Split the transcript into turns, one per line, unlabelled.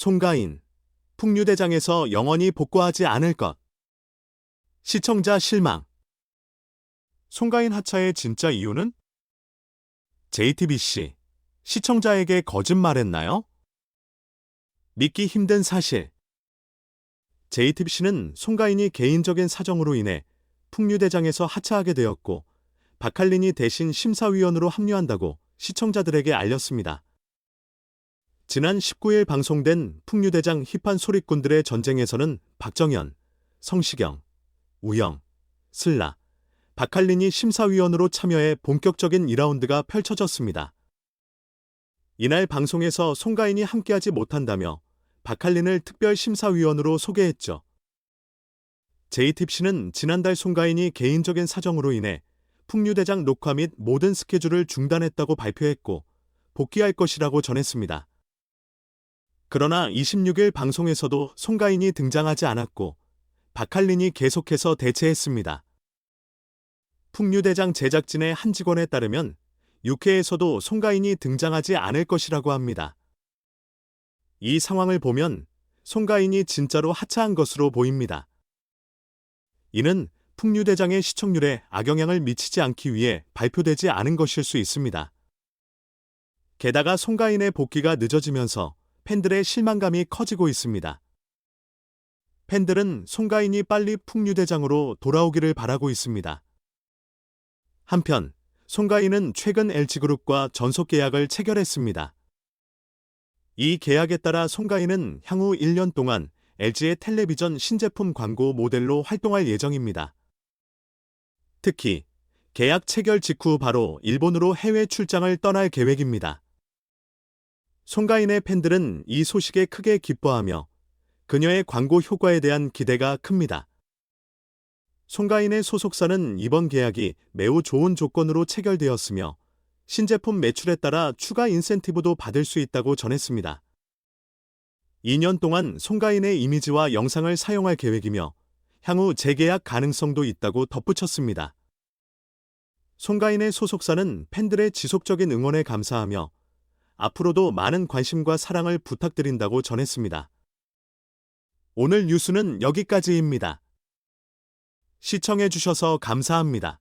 송가인, 풍류대장에서 영원히 복구하지 않을 것. 시청자 실망. 송가인 하차의 진짜 이유는? JTBC. 시청자에게 거짓말했나요? 믿기 힘든 사실. JTBC는 송가인이 개인적인 사정으로 인해 풍류대장에서 하차하게 되었고, 박할린이 대신 심사위원으로 합류한다고 시청자들에게 알렸습니다. 지난 19일 방송된 풍류대장 힙한 소리꾼들의 전쟁에서는 박정현, 성시경, 우영, 슬라, 박할린이 심사위원으로 참여해 본격적인 2라운드가 펼쳐졌습니다. 이날 방송에서 송가인이 함께하지 못한다며 박할린을 특별 심사위원으로 소개했죠. JTBC는 지난달 송가인이 개인적인 사정으로 인해 풍류대장 녹화 및 모든 스케줄을 중단했다고 발표했고 복귀할 것이라고 전했습니다. 그러나 26일 방송에서도 송가인이 등장하지 않았고 박할린이 계속해서 대체했습니다. 풍류대장 제작진의 한 직원에 따르면 6회에서도 송가인이 등장하지 않을 것이라고 합니다. 이 상황을 보면 송가인이 진짜로 하차한 것으로 보입니다. 이는 풍류대장의 시청률에 악영향을 미치지 않기 위해 발표되지 않은 것일 수 있습니다. 게다가 송가인의 복귀가 늦어지면서 팬들의 실망감이 커지고 있습니다. 팬들은 송가인이 빨리 풍류대장으로 돌아오기를 바라고 있습니다. 한편, 송가인은 최근 LG그룹과 전속 계약을 체결했습니다. 이 계약에 따라 송가인은 향후 1년 동안 LG의 텔레비전 신제품 광고 모델로 활동할 예정입니다. 특히 계약 체결 직후 바로 일본으로 해외 출장을 떠날 계획입니다. 송가인의 팬들은 이 소식에 크게 기뻐하며 그녀의 광고 효과에 대한 기대가 큽니다. 송가인의 소속사는 이번 계약이 매우 좋은 조건으로 체결되었으며 신제품 매출에 따라 추가 인센티브도 받을 수 있다고 전했습니다. 2년 동안 송가인의 이미지와 영상을 사용할 계획이며 향후 재계약 가능성도 있다고 덧붙였습니다. 송가인의 소속사는 팬들의 지속적인 응원에 감사하며 앞으로도 많은 관심과 사랑을 부탁드린다고 전했습니다. 오늘 뉴스는 여기까지입니다. 시청해주셔서 감사합니다.